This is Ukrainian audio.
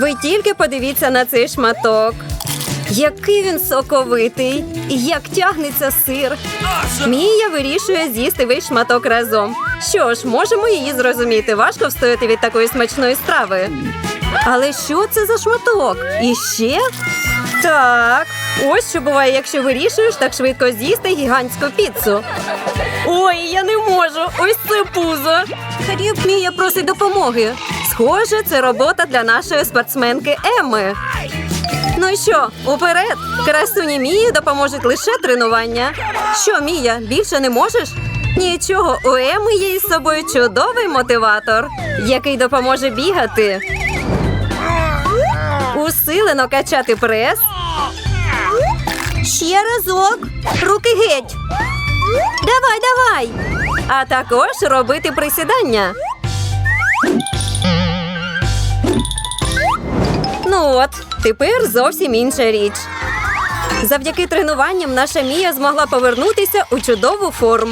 Ви тільки подивіться на цей шматок. Який він соковитий, і як тягнеться сир. Мія вирішує з'їсти весь шматок разом. Що ж, можемо її зрозуміти. Важко встояти від такої смачної страви. Але що це за шматок? І ще? Так, ось що буває, якщо вирішуєш так швидко з'їсти гігантську піцу. Ой, я не можу. Ось це пузо. Мія просить допомоги. Схоже, це робота для нашої спортсменки Емми. Ну і що, уперед? Красуні Мії допоможуть лише тренування. Що, Мія, більше не можеш? Нічого, у Еми є із собою чудовий мотиватор, який допоможе бігати. Усилено качати прес. Ще разок. Руки геть. Давай, давай. А також робити присідання. От, тепер зовсім інша річ. Завдяки тренуванням наша Мія змогла повернутися у чудову форму.